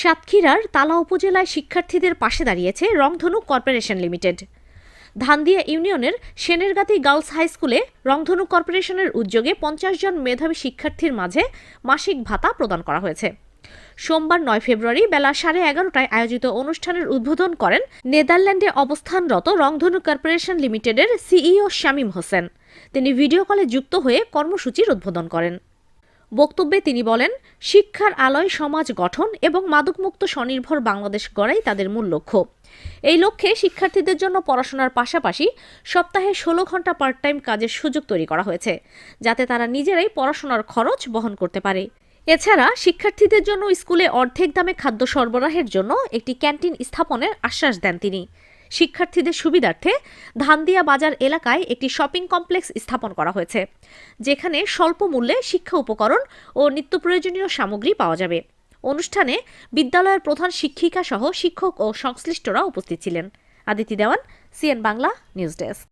সাতক্ষীরার তালা উপজেলায় শিক্ষার্থীদের পাশে দাঁড়িয়েছে রংধনু কর্পোরেশন লিমিটেড। ধানদিয়া ইউনিয়নের সেনেরগাতি গার্লস হাই স্কুলে রংধনু কর্পোরেশনের উদ্যোগে পঞ্চাশ জন মেধাবী শিক্ষার্থীর মাঝে মাসিক ভাতা প্রদান করা হয়েছে। সোমবার নয় ফেব্রুয়ারি বেলা সাড়ে এগারোটায় আয়োজিত অনুষ্ঠানের উদ্বোধন করেন নেদারল্যান্ডে অবস্থানরত রংধনু কর্পোরেশন লিমিটেডের সিইও শামীম হোসেন। তিনি ভিডিও কলে যুক্ত হয়ে কর্মসূচির উদ্বোধন করেন। বক্তব্যে তিনি বলেন, শিক্ষার আলোয় সমাজ গঠন এবং মাদকমুক্ত স্বনির্ভর বাংলাদেশ গড়াই তাদের মূল লক্ষ্য। এই লক্ষ্যে শিক্ষার্থীদের জন্য পড়াশোনার পাশাপাশি সপ্তাহে ষোলো ঘণ্টা পার্ট টাইম কাজের সুযোগ তৈরি করা হয়েছে, যাতে তারা নিজেরাই পড়াশোনার খরচ বহন করতে পারে। এছাড়া শিক্ষার্থীদের জন্য স্কুলে অর্ধেক দামে খাদ্য সরবরাহের জন্য একটি ক্যান্টিন স্থাপনের আশ্বাস দেন তিনি। শিক্ষার্থীদের সুবিধার্থে ধানদিয়া বাজার এলাকায় একটি শপিং কমপ্লেক্স স্থাপন করা হয়েছে, যেখানে স্বল্প মূল্যে শিক্ষা উপকরণ ও নিত্য প্রয়োজনীয় সামগ্রী পাওয়া যাবে। অনুষ্ঠানে বিদ্যালয়ের প্রধান শিক্ষিকা সহ শিক্ষক ও সংশ্লিষ্টরা উপস্থিত ছিলেন। Aditi Dewan, CN Bangla, news desk.